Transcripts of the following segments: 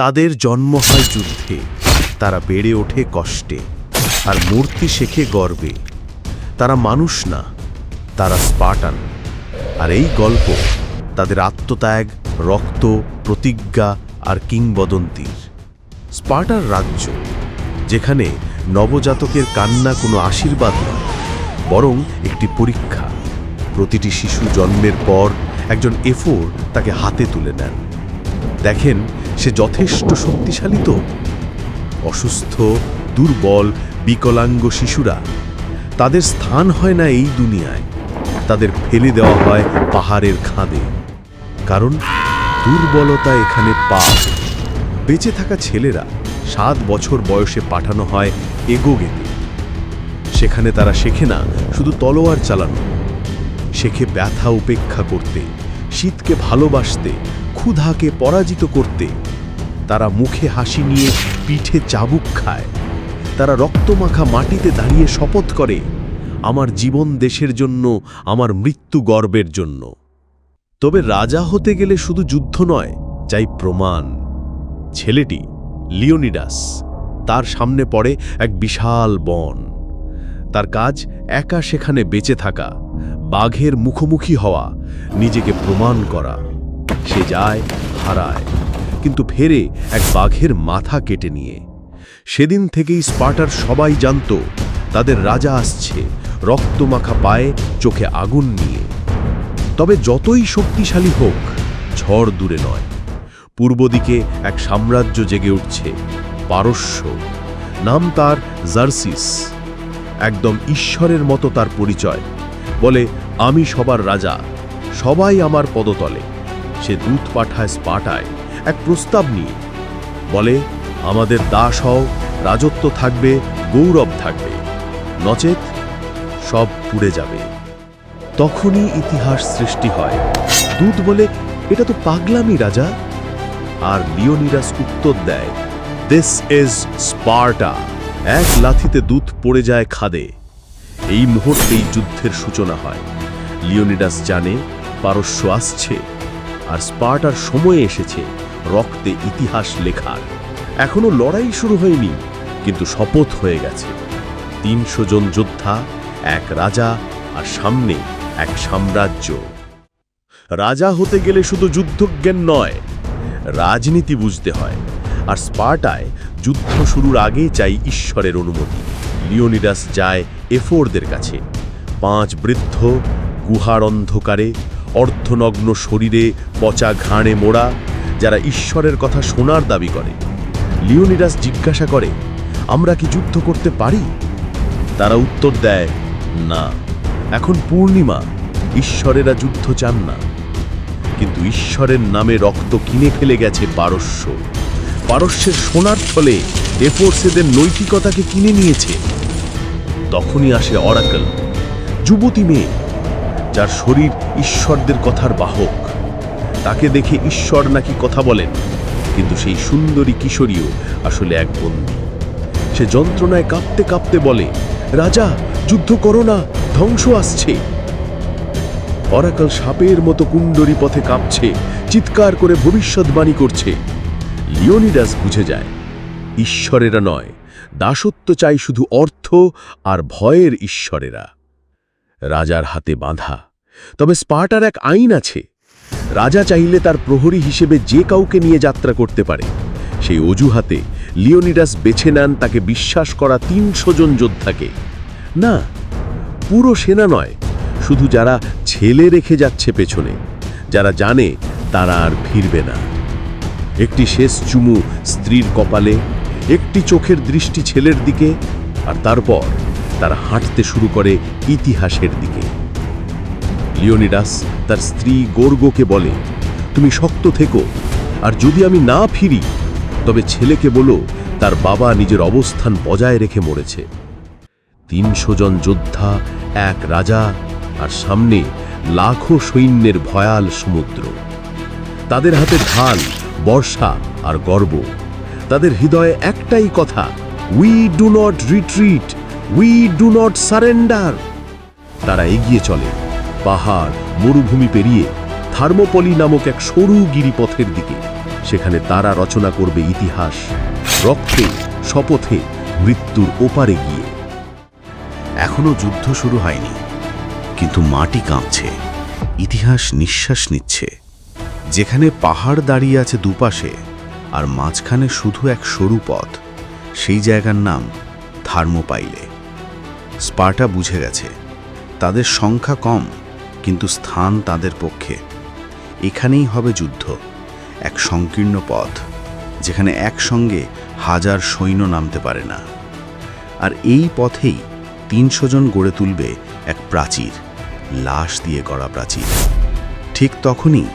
তাদের জন্ম হয় যুদ্ধে। তারা বেড়ে ওঠে কষ্টে। আর মূর্তি শেখে গর্বে। তারা মানুষ না, তারা স্পার্টান আর এই গল্প তাদের আত্মত্যাগ, রক্ত, প্রতিজ্ঞা আর কিংবদন্তির। স্পার্টার রাজ্য, যেখানে নবজাতকের কান্না কোনো আশীর্বাদ নয়, বরং একটি পরীক্ষা। প্রতিটি শিশু জন্মের পর একজন এফোর তাকে হাতে তুলে নেন। দেখেন সে যথেষ্ট শক্তিশালী তো। অসুস্থ, দুর্বল, বিকলাঙ্গ শিশুরা, তাদের স্থান হয় না এই দুনিয়ায়। তাদের ফেলে দেওয়া হয় পাহাড়ের খাঁদে। কারণ দুর্বলতা এখানে পাপ। বেঁচে থাকা ছেলেরা সাত বছর বয়সে পাঠানো হয় এগোগেতে। সেখানে তারা শেখে না, শুধু তলোয়ার চালানো। শেখে ব্যথা উপেক্ষা করতে। শীতকে ভালোবাসতে, ক্ষুধাকে পরাজিত করতে। তারা মুখে হাসি নিয়ে পিঠে চাবুক খায়। তারা রক্তমাখা মাটিতে দাঁড়িয়ে শপথ করে, আমার জীবন দেশের জন্য, আমার মৃত্যু গর্বের জন্য। তবে রাজা হতে গেলে শুধু যুদ্ধ নয় চাই প্রমাণ। ছেলেটি লিওনিডাস, তার সামনে পড়ে এক বিশাল বন। তার কাজ একা সেখানে বেঁচে থাকা, বাঘের মুখোমুখি হওয়া, নিজেকে প্রমাণ করা। সে যায়, হারায়, কিন্তু ফেরে এক বাঘের মাথা কেটে নিয়ে। সেদিন থেকেই স্পার্টার সবাই জানত, তাদের রাজা আসছে, রক্তমাখা পায়ে চোখে আগুন নিয়ে। তবে যতই শক্তিশালী হোক, ঝড় দূরে নয়। পূর্ব দিকে এক সাম্রাজ্য জেগে উঠছে, পারস্য। নাম তার জার্সিস। একদম ঈশ্বরের মতো তার পরিচয়। বলে, আমি সবার রাজা, সবাই আমার পদতলে। সে দূত পাঠায় স্পাটায়, এক প্রস্তাব নিয়ে। বলে, আমাদের দাস হও, রাজত্ব থাকবে, গৌরব থাকবে। নচেত সব পুড়ে যাবে। তখনই ইতিহাস সৃষ্টি হয়। দূত বলে, এটা তো পাগলামি রাজা। আর লিওনিরাস উত্তর দেয় দিস ইজ স্পার্টা এক লাথিতে দুধ পড়ে যায় খাদে। এই মুহূর্তেই যুদ্ধের সূচনা হয়। লিওনিডাস জানে, পারস্য আসছে, আর স্পার্টার সময় এসেছে, রক্তে ইতিহাস লেখার। এখনও লড়াই শুরু হয়নি, কিন্তু শপথ হয়ে গেছে। তিনশো জন যোদ্ধা, এক রাজা, আর সামনে এক সাম্রাজ্য। রাজা হতে গেলে শুধু যুদ্ধজ্ঞান নয়, রাজনীতি বুঝতে হয়। আর স্পার্টায় যুদ্ধ শুরুর আগে চাই ঈশ্বরের অনুমতি। লিওনিডাস যায় এফোরদের কাছে। পাঁচ বৃদ্ধ গুহার অন্ধকারে, অর্ধনগ্ন শরীরে পচা ঘাড়ে মোড়া, যারা ঈশ্বরের কথা শোনার দাবি করে। লিওনিডাস জিজ্ঞাসা করে, আমরা কি যুদ্ধ করতে পারি? তারা উত্তর দেয়, না। এখন পূর্ণিমা, ঈশ্বরেরা যুদ্ধ চান না। কিন্তু ঈশ্বরের নামে রক্ত কিনে ফেলে গেছে পারস্য পারস্যের সোনার ফলে এফোর্সেদের নৈতিকতাকে কিনে নিয়েছে। তখনই আসে অরাকল যুবতী মেয়ে, যার শরীর ঈশ্বরদের কথার বাহক। তাকে দেখে ঈশ্বর নাকি কথা বলেন, কিন্তু সেই সুন্দরী কিশোরীও আসলে এক বন্দী। সে যন্ত্রণায় কাঁপতে কাঁপতে বলে, রাজা, যুদ্ধ করো না, ধ্বংস আসছে। অরাকাল সাপের মতো কুণ্ডরী পথে কাঁপছে, চিৎকার করে ভবিষ্যৎবাণী করছে। লিওনিডাস বুঝে যায়, ঈশ্বরেরা নয়, দাসত্ব চাই শুধু অর্থ আর ভয়ের ঈশ্বরেরা। রাজার হাতে বাঁধা, তবে স্পার্টার এক আইন আছে। রাজা চাইলে তার প্রহরী হিসেবে যে কাউকে নিয়ে যাত্রা করতে পারে, সেই অজুহাতে লিওনিডাস বেছে নেন তাকে বিশ্বাস করা তিনশো জন যোদ্ধাকে। না, পুরো সেনা নয়, শুধু যারা ছেলে রেখে যাচ্ছে পেছনে, যারা জানে তারা আর ফিরবে না। একটি শেষ চুমু স্ত্রীর কপালে, একটি চোখের দৃষ্টি ছেলের দিকে, আর তারপর তারা হাঁটতে শুরু করে ইতিহাসের দিকে। লিওনিডাস তার স্ত্রী গোর্গোকে বলে, তুমি শক্ত থেকো, আর যদি আমি না ফিরি, তবে ছেলেকে বলো, তার বাবা নিজের অবস্থান বজায় রেখে মরেছে। তিনশো জন যোদ্ধা, এক রাজা, আর সামনে লাখো সৈন্যের ভয়াল সমুদ্র। তাদের হাতে ঢাল বর্ষা আর গর্ব। তাদের হৃদয়ে একটাই কথা we do not retreat we do not surrender তারা এগিয়ে চলে, পাহাড়, মরুভূমি পেরিয়ে থার্মোপলি নামক এক সরু গিরিপথের দিকে। সেখানে তারা রচনা করবে ইতিহাস, রক্তে, শপথে, মৃত্যুর ওপারে গিয়ে। এখনও যুদ্ধ শুরু হয়নি, কিন্তু মাটি কাঁপছে, ইতিহাস নিঃশ্বাস নিচ্ছে। যেখানে পাহাড় দাঁড়িয়ে আছে দুপাশে আর মাঝখানে শুধু এক সরু পথ, সেই জায়গার নাম থার্মোপাইলে। স্পার্টা বুঝে গেছে, তাদের সংখ্যা কম, কিন্তু স্থান তাদের পক্ষে। এখানেই হবে যুদ্ধ, এক সংকীর্ণ পথ, যেখানে একসঙ্গে হাজার সৈন্য নামতে পারে না। আর এই পথেই তিনশো জন গড়ে তুলবে এক প্রাচীর, লাশ দিয়ে গড়া প্রাচীর। ঠিক তখনই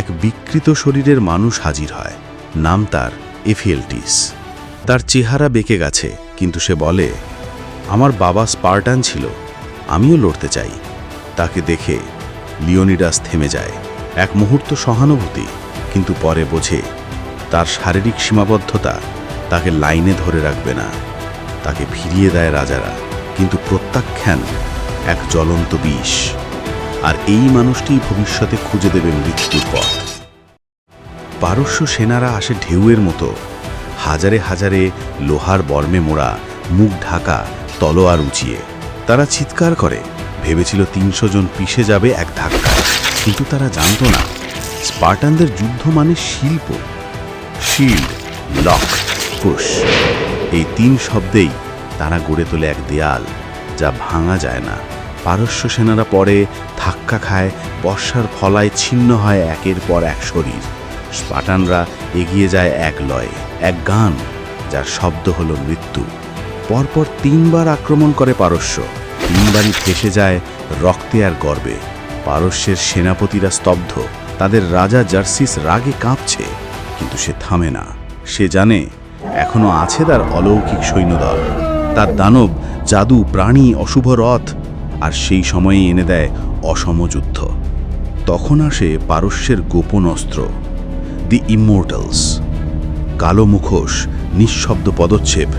এক বিকৃত শরীরের মানুষ হাজির হয়। নাম তার এফিএলটিস তার চেহারা বেঁকে গেছে, কিন্তু সে বলে, আমার বাবা স্পার্টান ছিল, আমিও লড়তে চাই। তাকে দেখে লিওনিডাস থেমে যায়। এক মুহূর্ত সহানুভূতি, কিন্তু পরে বোঝে, তার শারীরিক সীমাবদ্ধতা তাকে লাইনে ধরে রাখবে না। তাকে ফিরিয়ে দেয় রাজারা, কিন্তু প্রত্যাখ্যান এক জ্বলন্ত বিষ। আর এই মানুষটি ভবিষ্যতে খুঁজে দেবে মৃত্যুর পথ। পারস্য সেনারা আসে ঢেউয়ের মতো। হাজারে হাজারে লোহার বর্মে মোড়া, মুখ ঢাকা, তলোয়ার উঁচিয়ে। তারা চিৎকার করে, ভেবেছিল তিনশো জন পিষে যাবে এক ধাক্কা। কিন্তু তারা জানতো না, স্পার্টানদের যুদ্ধ মানে শিল্প। শিল্ড, লক পুশ এই তিন শব্দেই তারা গড়ে তোলে এক দেয়াল, যা ভাঙা যায় না। পারস্য সেনারা পরে ধাক্কা খায়, বর্ষার ফলায় ছিন্ন হয় একের পর এক শরীর। স্পাটানরা এগিয়ে যায় এক লয়ে, এক গান, যার শব্দ হল মৃত্যু। পরপর তিনবার আক্রমণ করে পারস্য। তিনবারই ফেসে যায় রক্তে আর গর্বে। পারস্যের সেনাপতিরা স্তব্ধ। তাদের রাজা জার্সিস রাগে কাঁপছে, কিন্তু সে থামে না। সে জানে, এখনও আছে তার অলৌকিক সৈন্যদল। তার দানব, জাদু, প্রাণী, অশুভ রথ আর সেই সময়ে এনে দেয় অসম যুদ্ধ। তখন আসে পারস্যের গোপন অস্ত্র দি ইমোর্টালস কালো মুখোশ, নিঃশব্দ পদচ্ছেপ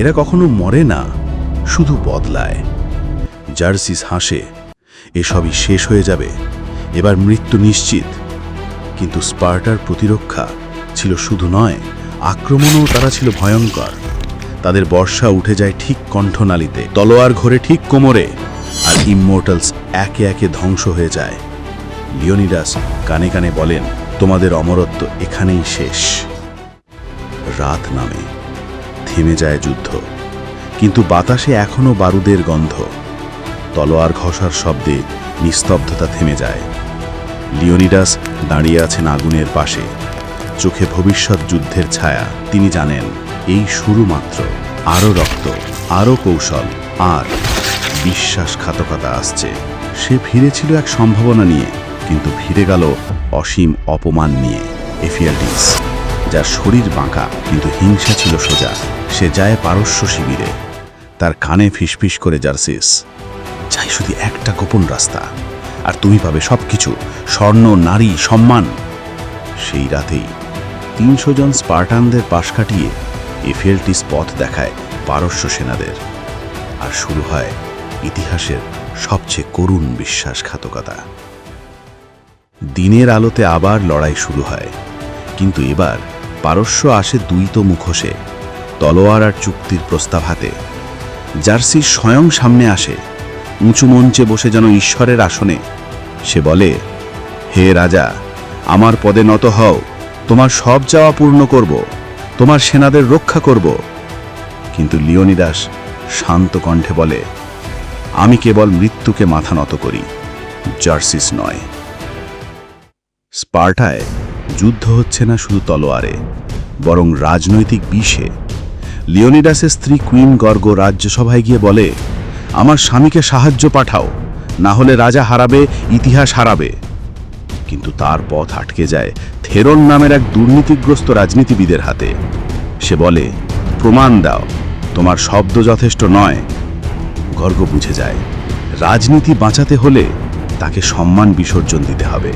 এরা কখনো মরে না, শুধু বদলায়। জার্সিস হাসে, এসবই শেষ হয়ে যাবে, এবার মৃত্যু নিশ্চিত। কিন্তু স্পার্টার প্রতিরক্ষা ছিল শুধু নয়, আক্রমণও তারা ছিল ভয়ঙ্কর। তাদের বর্ষা উঠে যায় ঠিক কণ্ঠনালীতে, তলোয়ার ঘরে ঠিক কোমরে। আর ইমমোর্টালস একে একে ধ্বংস হয়ে যায়। লিওনিডাস কানে কানে বলেন, তোমাদের অমরত্ব এখানেই শেষ। রাত নামে, থেমে যায় যুদ্ধ। কিন্তু বাতাসে এখনও বারুদের গন্ধ। তলোয়ার ঘষার শব্দে নিস্তব্ধতা থেমে যায়। লিওনিডাস দাঁড়িয়ে আছেন আগুনের পাশে। চোখে ভবিষ্যৎ যুদ্ধের ছায়া। তিনি জানেন, এই শুরু মাত্র আরও রক্ত, আরও কৌশল, আর বিশ্বাসঘাতকতা আসছে। সে ফিরেছিল এক সম্ভাবনা নিয়ে, কিন্তু ফিরে গেল অসীম অপমান নিয়ে। এফিয়ালটিস যার শরীর বাঁকা, কিন্তু হিংসা ছিল সোজা, সে যায় পারস্য শিবিরে। তার কানে ফিসফিস করে জার্সিস, চাই শুধু একটা গোপন রাস্তা, আর তুমি পাবে সবকিছু, স্বর্ণ, নারী, সম্মান। সেই রাতেই তিনশো জন স্পার্টানদের পাশ কাটিয়ে এফিএলটিস পথ দেখায় পারস্য সেনাদের। আর শুরু হয় ইতিহাসের সবচেয়ে করুণ বিশ্বাসঘাতকতা। দিনের আলোতে আবার লড়াই শুরু হয়, কিন্তু এবার পারস্য আসে দুইত মুখোশে, তলোয়ার আর চুক্তির প্রস্তাব হাতে। জার্সি স্বয়ং সামনে আসে, উঁচু মঞ্চে বসে যেন ঈশ্বরের আসনে। সে বলে, হে রাজা, আমার পদে নত হও, তোমার সব যাওয়া পূর্ণ করব, তোমার সেনাদের রক্ষা করব। কিন্তু লিওনিদাস শান্ত কণ্ঠে বলে আমি কেবল মৃত্যুকে মাথা নত করি, জার্সিস নয়। স্পার্টায় যুদ্ধ হচ্ছে না শুধু তলোয়ারে, বরং রাজনৈতিক বিষে। লিওনিডাসের স্ত্রী কুইন গর্গ রাজ্যসভায় গিয়ে বলে, আমার স্বামীকে সাহায্য পাঠাও, না হলে রাজা হারাবে, ইতিহাস হারাবে। কিন্তু তার পথ আটকে যায় থেরন নামের এক দুর্নীতিগ্রস্ত রাজনীতিবিদের হাতে। সে বলে, প্রমাণ দাও, তোমার শব্দ যথেষ্ট নয় গর্গ বুঝে যায়। রাজনীতি বাঁচাতে হলে তাকে সম্মান বিসর্জন দিতে হবে।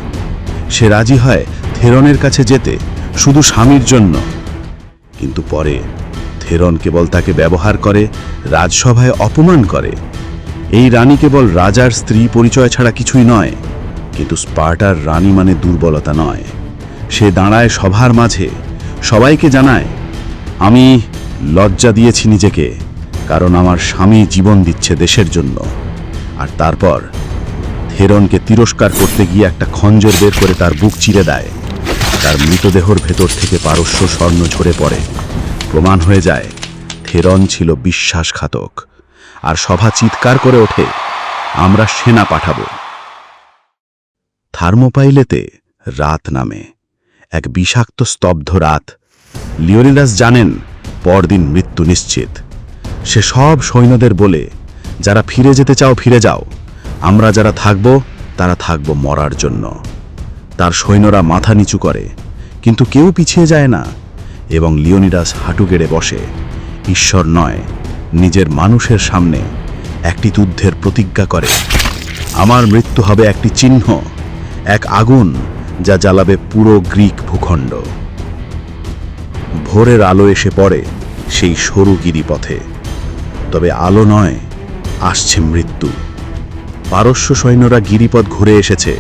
সে রাজি হয় থেরনের কাছে যেতে, শুধু স্বামীর জন্য। কিন্তু পরে থেরন কেবল তাকে ব্যবহার করে, রাজসভায় অপমান করে। এই রানী কেবল রাজার স্ত্রী পরিচয় ছাড়া কিছুই নয়, কিন্তু স্পার্টার রানী মানে দুর্বলতা নয়। সে দাঁড়ায় সভার মাঝে, সবাইকে জানায়, আমি লজ্জা দিয়েছি নিজেকে। কারণ আমার স্বামী জীবন দিচ্ছে দেশের জন্য। আর তারপর থেরনকে তিরস্কার করতে গিয়ে একটা খঞ্জর বের করে তার বুক চিরে দেয়। তার মৃতদেহর ভেতর থেকে পারস্য স্বর্ণ ঝরে পড়ে। প্রমাণ হয়ে যায় থেরন ছিল বিশ্বাসঘাতক। আর সভা চিৎকার করে ওঠে, আমরা সেনা পাঠাবো। থার্মোপাইলেতে রাত নামে। এক বিষাক্ত স্তব্ধ রাত। লিওনিদাস জানেন, পরদিন মৃত্যু নিশ্চিত। সে সব সৈন্যদের বলে, যারা ফিরে যেতে চাও, ফিরে যাও। আমরা যারা থাকব, তারা থাকব মরার জন্য। তার সৈন্যরা মাথা নিচু করে, কিন্তু কেউ পিছিয়ে যায় না, এবং লিওনিডাস হাঁটু গেড়ে বসে। ঈশ্বর নয়, নিজের মানুষের সামনে একটি যুদ্ধের প্রতিজ্ঞা করে। আমার মৃত্যু হবে একটি চিহ্ন, এক আগুন, যা জ্বালাবে পুরো গ্রিক ভূখণ্ড। ভোরের আলো এসে পড়ে সেই সরু গিরিপথে। তবে আলো নয়, আসছে মৃত্যু। পারস্য সৈন্যরা গিরিপথ ঘুরে এসেছে।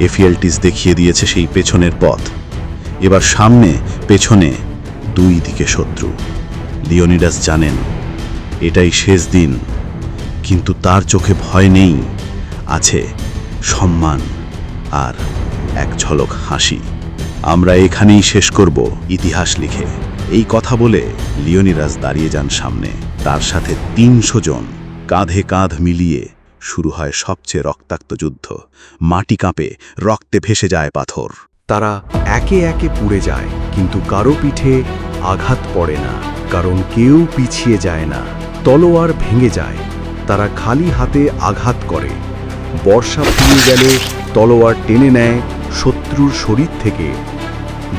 এফিএলটিস দেখিয়ে দিয়েছে সেই পেছনের পথ। এবার সামনে, পেছনে, দুই দিকে শত্রু। লিওনিডাস জানেন, এটাই শেষ দিন। কিন্তু তার চোখে ভয় নেই, আছে সম্মান আর এক ঝলক হাসি। আমরা এখানেই শেষ করব ইতিহাস লিখে। এই কথা বলে লিওনিরাজ দাঁড়িয়ে যান সামনে। তার সাথে তিনশো জন কাঁধে কাঁধ মিলিয়ে শুরু হয় সবচেয়ে রক্তাক্ত যুদ্ধ। মাটি কাঁপে, রক্তে ভেসে যায় পাথর। তারা একে একে পুড়ে যায়, কিন্তু কারও পিঠে আঘাত পড়ে না, কারণ কেউ পিছিয়ে যায় না। তলোয়ার ভেঙে যায়, তারা খালি হাতে আঘাত করে। বর্ষা ফুরিয়ে গেলে তলোয়ার টেনে নেয় শত্রুর শরীর থেকে।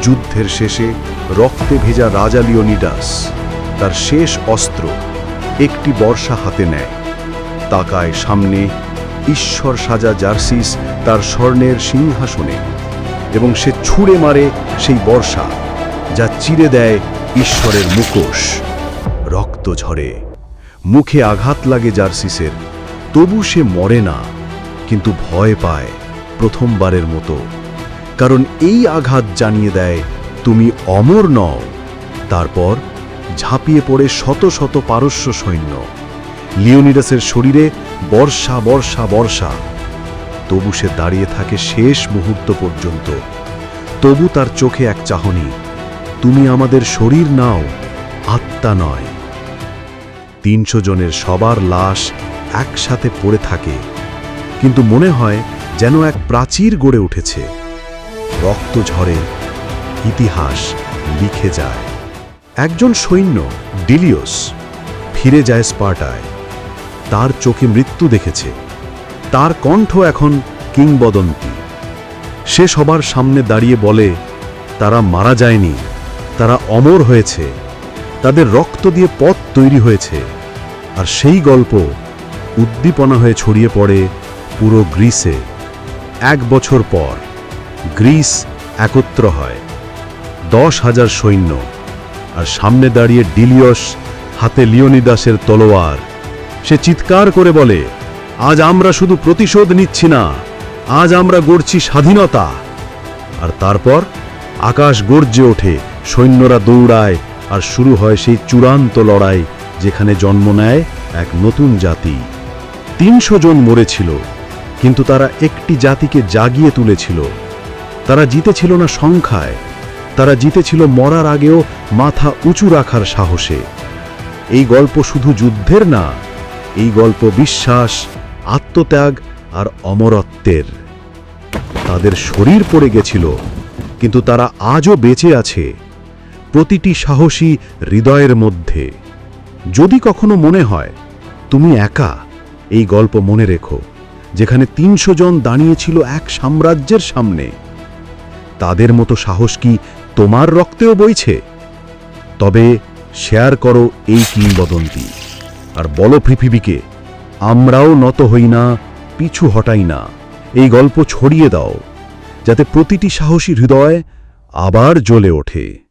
যুদ্ধের শেষে রক্তে ভেজা রাজা লিওনিডাস তার শেষ অস্ত্র একটি বর্ষা হাতে নেয়। তাকায় সামনে ঈশ্বর সাজা জার্সিস তার স্বর্ণের সিংহাসনে এবং সে ছুঁড়ে মারে সেই বর্ষা যা চিরে দেয় ঈশ্বরের মুখোশ। রক্ত ঝরে। মুখে আঘাত লাগে জার্সিসের। তবু সে মরে না, কিন্তু ভয় পায় প্রথমবারের মতো। কারণ এই আঘাত জানিয়ে দেয়, তুমি অমর নও। তারপর ঝাঁপিয়ে পড়ে শত শত পারস্য সৈন্য। লিওনিডাসের শরীরে বর্ষা বর্ষা বর্ষা। তবু সে দাঁড়িয়ে থাকে শেষ মুহূর্ত পর্যন্ত। তবু তার চোখে এক চাহনি, তুমি আমাদের শরীর নাও, আত্মা নয়। তিনশো জনের সবার লাশ একসাথে পড়ে থাকে, কিন্তু মনে হয় যেন এক প্রাচীর গড়ে উঠেছে। রক্ত ঝরে, ইতিহাস লিখে যায়। একজন সৈন্য, ডিলিওস, ফিরে যায় স্পার্টায়। তার চোখে মৃত্যু দেখেছে। তার কণ্ঠ এখন কিংবদন্তি। সে সবার সামনে দাঁড়িয়ে বলে, তারা মারা যায়নি, তারা অমর হয়েছে। তাদের রক্ত দিয়ে পথ তৈরি হয়েছে। আর সেই গল্প উদ্দীপনা হয়ে ছড়িয়ে পড়ে পুরো গ্রিসে। এক বছর পর। গ্রিস একত্র হয়। দশ হাজার সৈন্য আর সামনে দাঁড়িয়ে ডিলিয়স হাতে লিওনিদাসের তলোয়ার। সে চিৎকার করে বলে, আজ আমরা শুধু প্রতিশোধ নিচ্ছি না, আজ আমরা গড়ছি স্বাধীনতা। আর তারপর আকাশ গর্জে ওঠে, সৈন্যরা দৌড়ায় আর শুরু হয় সেই চূড়ান্ত লড়াই, যেখানে জন্ম নেয় এক নতুন জাতি। তিনশো জন মরেছিল, কিন্তু তারা একটি জাতিকে জাগিয়ে তুলেছিল। তারা জিতেছিল না সংখ্যায়, তারা জিতেছিল মরার আগেও মাথা উঁচু রাখার সাহসে। এই গল্প শুধু যুদ্ধের না, এই গল্প বিশ্বাস, আত্মত্যাগ আর অমরত্বের। তাদের শরীর পড়ে গেছিল, কিন্তু তারা আজও বেঁচে আছে, প্রতিটি সাহসী হৃদয়ের মধ্যে। যদি কখনো মনে হয়, তুমি একা এই গল্প মনে রেখো, যেখানে তিনশো জন দাঁড়িয়েছিল এক সাম্রাজ্যের সামনে। তাদের মতো সাহস কি তোমার রক্তেও বইছে? তবে শেয়ার করো এই কিংবদন্তি, আর বলো পৃথিবীকে, আমরাও নত হই না, পিছু হটাই না। এই গল্প ছড়িয়ে দাও, যাতে প্রতিটি সাহসী হৃদয় আবার জ্বলে ওঠে।